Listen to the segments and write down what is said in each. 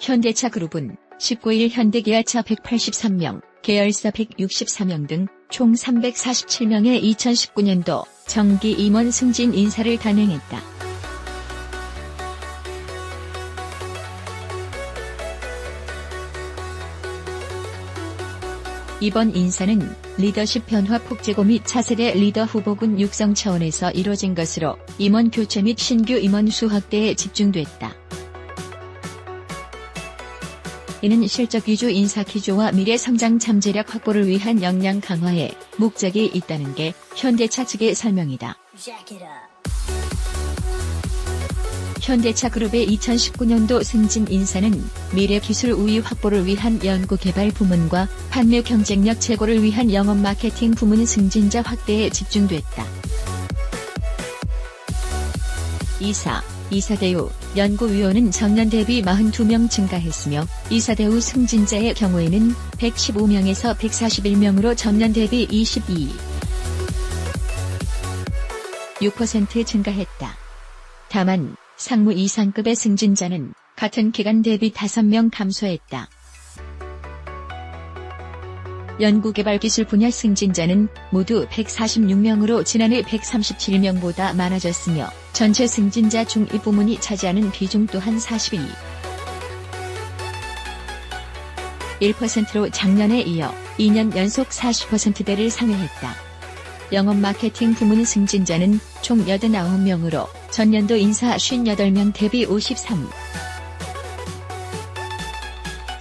현대차 그룹은 19일 현대기아차 183명, 계열사 164명 등 총 347명의 2019년도 정기 임원 승진 인사를 단행했다. 이번 인사는 리더십 변화 폭제고 및 차세대 리더 후보군 육성 차원에서 이뤄진 것으로 임원 교체 및 신규 임원 수 확대에 집중됐다. 이는 실적 위주 인사 기조와 미래 성장 잠재력 확보를 위한 역량 강화에 목적이 있다는 게 현대차 측의 설명이다. 현대차 그룹의 2019년도 승진 인사는 미래 기술 우위 확보를 위한 연구 개발 부문과 판매 경쟁력 제고를 위한 영업 마케팅 부문 승진자 확대에 집중됐다. 이사, 이사대우, 연구위원은 전년 대비 42명 증가했으며 이사대우 승진자의 경우에는 115명에서 141명으로 전년 대비 22. 6% 증가했다. 다만 상무 이상급의 승진자는 같은 기간 대비 5명 감소했다. 연구개발기술 분야 승진자는 모두 146명으로 지난해 137명보다 많아졌으며 전체 승진자 중 이 부문이 차지하는 비중 또한 42. 1%로 작년에 이어 2년 연속 40%대를 상회했다. 영업 마케팅 부문 승진자는 총 89명으로 전년도 인사 58명 대비 53.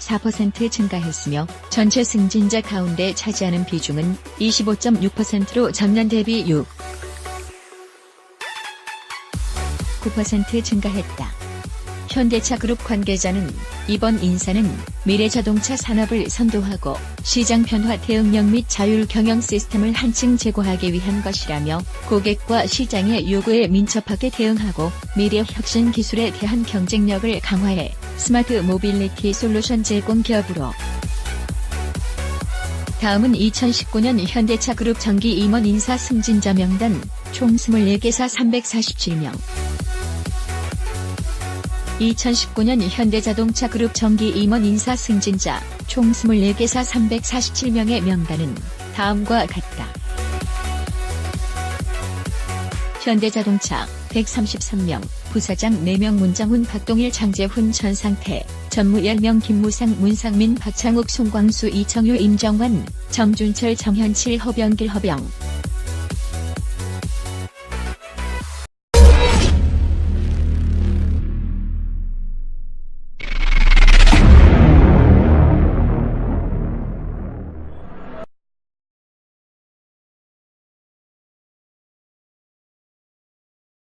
4% 증가했으며 전체 승진자 가운데 차지하는 비중은 25.6%로 전년 대비 6. 9% 증가했다. 현대차 그룹 관계자는 이번 인사는 미래 자동차 산업을 선도하고 시장 변화 대응력 및 자율 경영 시스템을 한층 제고하기 위한 것이라며 고객과 시장의 요구에 민첩하게 대응하고 미래 혁신 기술에 대한 경쟁력을 강화해 스마트 모빌리티 솔루션 제공 기업으로. 다음은 2019년 현대차 그룹 정기 임원 인사 승진자 명단 총 24개사 347명 2019년 현대자동차 그룹 정기 임원 인사 승진자 총 24개사 347명의 명단은 다음과 같다. 현대자동차 133명, 부사장 4명 문장훈 박동일 장재훈 전상태, 전무 10명 김무상 문상민 박창욱 송광수 이청유 임정환, 정준철 정현칠 허병길 허병